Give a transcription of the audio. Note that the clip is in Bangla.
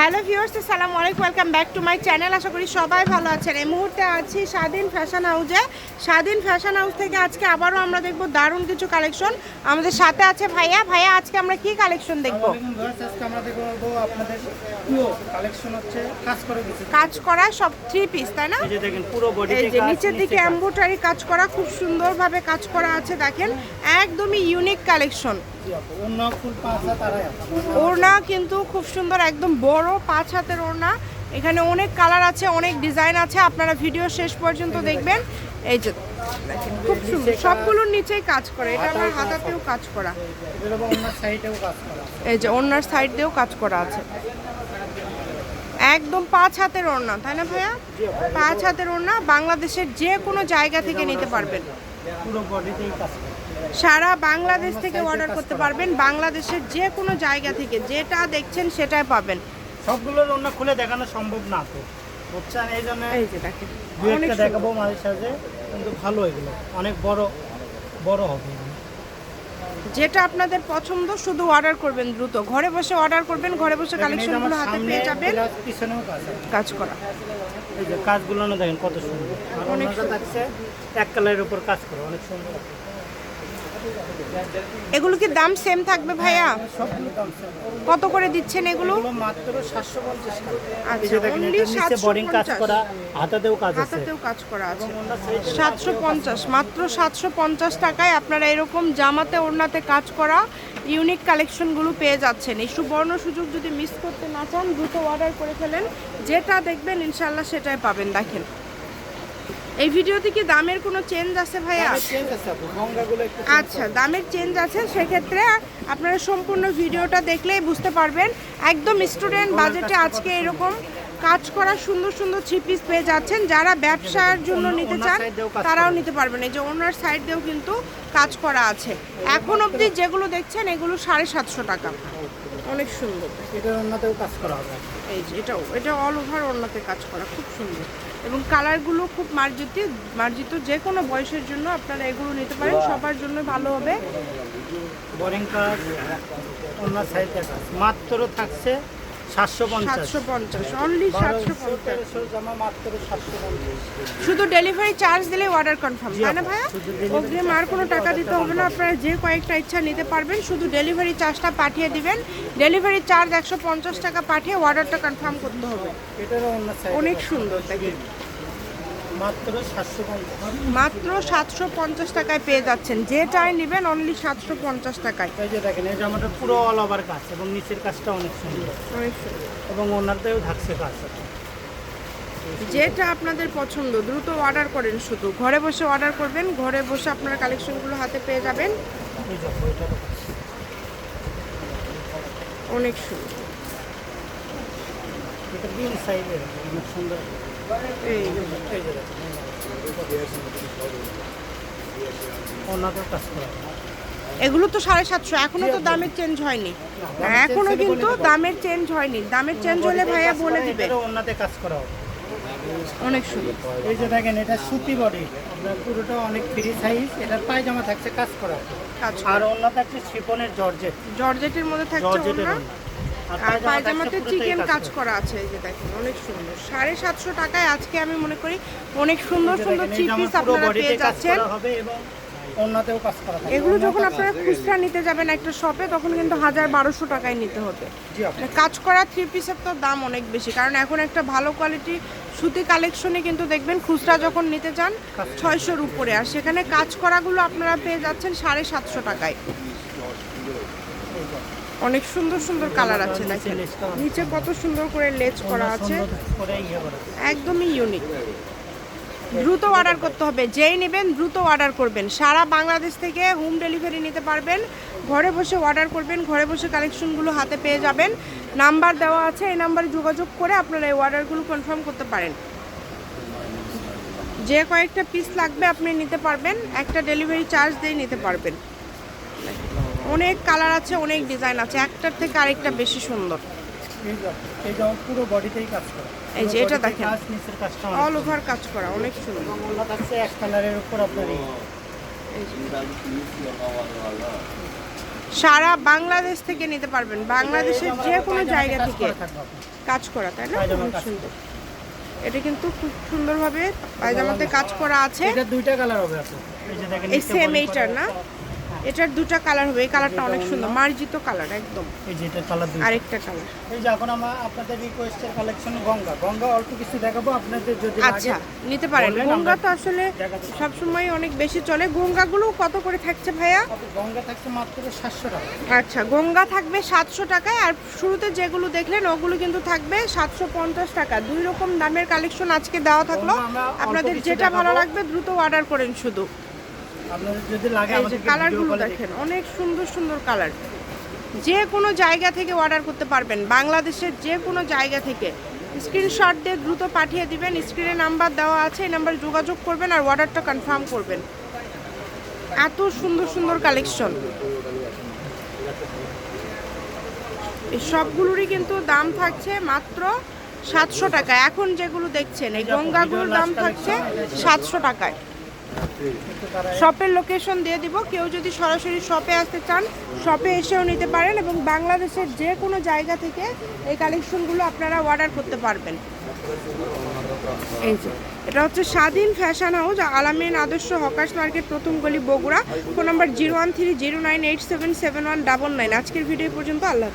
হ্যালো ভিউয়ার্স আসসালামু আলাইকুম। Welcome back to my channel আশা করি সবাই ভালো আছেন। এই মুহূর্তে আছি স্বাধীন ফ্যাশন হাউসে স্বাধীন ফ্যাশন হাউস থেকে আজকে আবারও আমরা দেখব দারুণ কিছু কালেকশন আমাদের সাথে আছে ভাইয়া। ভাইয়া আজকে আমরা কি কালেকশন দেখব? কাজ করে সব থ্রি পিস তাই না? এই যে নিচের দিকে এম্বোটারি কাজ করা খুব সুন্দরভাবে কাজ করা আছে দেখেন। একদমই ইউনিক কালেকশন ওড়না কিন্তু খুব সুন্দর একদম বড় পাঁচ হাতের ওড়না। এখানে অনেক কালার আছে অনেক ডিজাইন আছে। আপনারা ভিডিও শেষ পর্যন্ত দেখবেন। এই যে খুব সুন্দর। সবগুলোর নিচেই কাজ করে। এটা আমার হাতাতেও কাজ করা। এই যে ওড়নার সাইড দিয়েও কাজ করা আছে। একদম পাঁচ হাতের ওড়না তাই না ভাইয়া? পাঁচ হাতের ওড়না বাংলাদেশের যে কোনো জায়গা থেকে নিতে পারবেন। সারা বাংলাদেশ থেকে অর্ডার করতে পারবেন। বাংলাদেশের যে কোনো জায়গা থেকে যেটা দেখছেন সেটাই পাবেন। সবগুলোর অন্য খুলে দেখানো সম্ভব না তো। বুঝছেন? এই জন্য এই যে দেখেন দু একটা দেখাবো মাঝে সাঝে কিন্তু ভালো এগুলো। অনেক বড় বড় হবে। যেটা আপনাদের পছন্দ শুধু অর্ডার করবেন দ্রুত। ঘরে বসে অর্ডার করবেন ঘরে বসে কালেকশনগুলো হাতে পেয়ে যাবেন। পিছনেও কাজ করা। এই যে কাজগুলো না দেখেন কত সুন্দর। আর অনেক থাকছে এক কালারের উপর কাজ করে অনেক সুন্দর। এগুলো কি দাম সেম থাকবে ভাইয়া? same। কত করে দিচ্ছেন এগুলো? মাত্র সাতশো পঞ্চাশ টাকা। আচ্ছা অনলি এটার নিচে বোর্ডিং কাজ করা হাতাতেও কাজ আছে। হাতাতেও কাজ করা আছে। এবং অন্য সাইডে সাতশো পঞ্চাশ মাত্র সাতশো পঞ্চাশ টাকায় আপনারা এরকম জামাতে ওড়নাতে কাজ করা ইউনিক কালেকশনগুলো পেয়ে যাচ্ছেন। এই সুবর্ণ সুযোগ যদি মিস করতে না চান দ্রুত অর্ডার করে ফেলেন। যেটা দেখবেন ইনশাল্লাহ সেটাই পাবেন। দেখেন এই ভিডিওতে কি দামের কোনো চেঞ্জ আছে ভাইয়া? আচ্ছা দামের চেঞ্জ আছে সেক্ষেত্রে আপনারা সম্পূর্ণ ভিডিওটা দেখলেই বুঝতে পারবেন। একদম স্টুডেন্ট বাজেটে আজকে এরকম কাজ করা সুন্দর সুন্দর থ্রি পিস পেয়ে যাচ্ছেন। যারা ব্যবসার জন্য নিতে চান তারাও নিতে পারবেন। এই যে ওনার সাইড দিয়েও কিন্তু কাজ করা আছে। এখন অবধি যেগুলো দেখছেন এগুলো সাড়ে সাতশো টাকা। অনেক সুন্দর। এটা অন্যতেও কাজ করা হবে। এই যে এটাও এটা অল ওভার অন্যতে কাজ করা খুব সুন্দর। এবং কালারগুলো খুব মার্জিত মার্জিত যে কোনো বয়সের জন্য আপনারা এগুলো নিতে পারেন সবার জন্য ভালো হবে। বোরিং কাজ অন্য সাইজের কাজ মাত্র থাকছে শুধু ডেলিভারি চার্জ দিলে অর্ডার কনফার্ম তাই না ভাইয়া? অগ্রিম আর কোনো টাকা দিতে হবে না আপনারা যে কয়েকটা ইচ্ছা নিতে পারবেন শুধু ডেলিভারি চার্জটা পাঠিয়ে দিবেন। ডেলিভারি চার্জ একশো পঞ্চাশ টাকা পাঠিয়ে অর্ডারটা কনফার্ম করতে হবে। অনেক সুন্দর মাত্র সাতশো পঞ্চাশ। টাকায় পেয়ে যাচ্ছেন। যেটাই নেবেন অনলি সাতশো পঞ্চাশ টাকায়। এই যে দেখেন এই জামাটা পুরো অল ওভার কাজ এবং নিচের কাজটা অনেক সুন্দর। অনেক সুন্দর। এবং ওনারতেও থাকছে কাজ। যেটা আপনাদের পছন্দ দ্রুত অর্ডার করেন শুধু। ঘরে বসে অর্ডার করবেন ঘরে বসে আপনারা কালেকশনগুলো হাতে পেয়ে যাবেন। অনেক সুন্দর। এটা বিন সাইডের অনেক সুন্দর। এই। এগুলো তো সাড়ে সাতশো। এখনও তো দামের চেঞ্জ হয়নি। এখনও কিন্তু দামের চেঞ্জ হয়নি। দামের চেঞ্জ হলে ভাইয়া বলে দিবে। ওনাতে কাজ করা হবে অনেক সুন্দর। এই যে দেখেন এটা সুতি বডি আপনার পুরোটা অনেক ফ্রি সাইজ এটার পায়জামা থাকছে কাজ করা। আর অন্য থাকছে শিপনের জর্জেট। জর্জেটের মধ্যে থাকছে জর্জেটের। আর পায়জামাতে চিকেন কাজ করা। আছে যে দেখেন অনেক সুন্দর। সাড়ে সাতশো টাকায় আজকে আমি মনে করি অনেক সুন্দর সুন্দর দেখেন, থ্রি এই জামা পিস পুরো আপনারা পেয়ে যাচ্ছেন। করা হবে এবং অন্যতেও কাজ করা থাকবে এগুলো যখন আপনারা খুচরা নিতে যাবেন একটা শপে তখন কিন্তু হাজার বারোশো টাকায় নিতে হবে। মানে কাজ করা থ্রি পিসের তো দাম অনেক বেশি কারণ এখন একটা ভালো কোয়ালিটি সুতি কালেকশনে কিন্তু দেখবেন খুচরা যখন নিতে চান ছয়শোর উপরে। আর সেখানে কাজ করাগুলো আপনারা পেয়ে যাচ্ছেন সাড়ে সাতশো টাকায়। অনেক সুন্দর সুন্দর কালার আছে দেখেন। নিচে কত সুন্দর করে লেজ ইয়ে করা আছে। একদমই ইউনিক দ্রুত অর্ডার করতে হবে। যেই নেবেন দ্রুত অর্ডার করবেন। সারা বাংলাদেশ থেকে হোম ডেলিভারি নিতে পারবেন। ঘরে বসে অর্ডার করবেন। ঘরে বসে কালেকশনগুলো হাতে পেয়ে যাবেন। নাম্বার দেওয়া আছে। এই নাম্বারে যোগাযোগ করে আপনারা এই অর্ডারগুলো কনফার্ম করতে পারেন। যে কয়েকটা পিস লাগবে আপনি নিতে পারবেন। একটা ডেলিভারি চার্জ দিয়ে নিতে পারবেন। অনেক কালার আছে অনেক ডিজাইন আছে একটার থেকে আরেকটা বেশি সুন্দর পুরো বডিতেই কাজ করা এই যে এটা দেখেন। অল ওভার কাজ করা অনেক সুন্দর এক কালারের উপর আপনার এই। এই যে। সারা বাংলাদেশ থেকে নিতে পারবেন বাংলাদেশের যে কোনো জায়গা থেকে। কাজ করা তাই না সুন্দর এটা কিন্তু খুব সুন্দরভাবে পায়জামাতে কাজ করা আছে এটা দুইটা কালার হবে এই সেম এইটার না। এটার দুটো কালার হবে এই কালারটা অনেক সুন্দর মার্জিত কালার একদম। এই যে এটা কালার আরেকটা কালার এই যে এখন আমরা আপনাদের রিকোয়েস্টের কালেকশন গঙ্গা। গঙ্গা অল্প কিছু দেখাবো আপনাদের যদি আচ্ছা নিতে পারেন। গঙ্গা তো আসলে দেখাতে পারি। সবসময় অনেক বেশি চলে। গঙ্গাগুলো কত করে থাকছে ভাইয়া? গঙ্গা থাকছে মাত্র সাতশো টাকা। আচ্ছা গঙ্গা থাকবে সাতশো টাকায় আর শুরুতে যেগুলো দেখলেন ওগুলো কিন্তু থাকবে সাতশো পঞ্চাশ টাকা। দুই রকম দামের কালেকশন আজকে দেওয়া থাকল। আপনাদের যেটা ভালো লাগবে দ্রুত অর্ডার করেন শুধু। কালারগুলো দেখেন অনেক সুন্দর সুন্দর কালার যে কোনো জায়গা থেকে অর্ডার করতে পারবেন। বাংলাদেশের যে কোনো জায়গা থেকে। স্ক্রিনশট দিয়ে দ্রুত পাঠিয়ে দিবেন। স্ক্রিনে নাম্বার দেওয়া আছে এই নাম্বারে যোগাযোগ করবেন আর অর্ডারটা কনফার্ম করবেন। এত সুন্দর সুন্দর কালেকশন এই সবগুলোরই কিন্তু দাম থাকছে মাত্র সাতশো টাকা। এখন যেগুলো দেখছেন এই গঙ্গাগুলোর দাম থাকছে সাতশো টাকায়। শপের লোকেশন দিয়ে দিব। কেউ যদি সরাসরি শপে আসতে চান শপে এসেও নিতে পারেন এবং বাংলাদেশের যে কোনো জায়গা থেকে এই কালেকশনগুলো আপনারা অর্ডার করতে পারবেন। এই এটা হচ্ছে স্বাধীন ফ্যাশন হাউস আলামিন আদর্শ হকার্স মার্কেট, প্রথম গলি Bogura. Phone number zero one three zero nine eight seven seven one double nine আজকের ভিডিও পর্যন্ত, আল্লাহ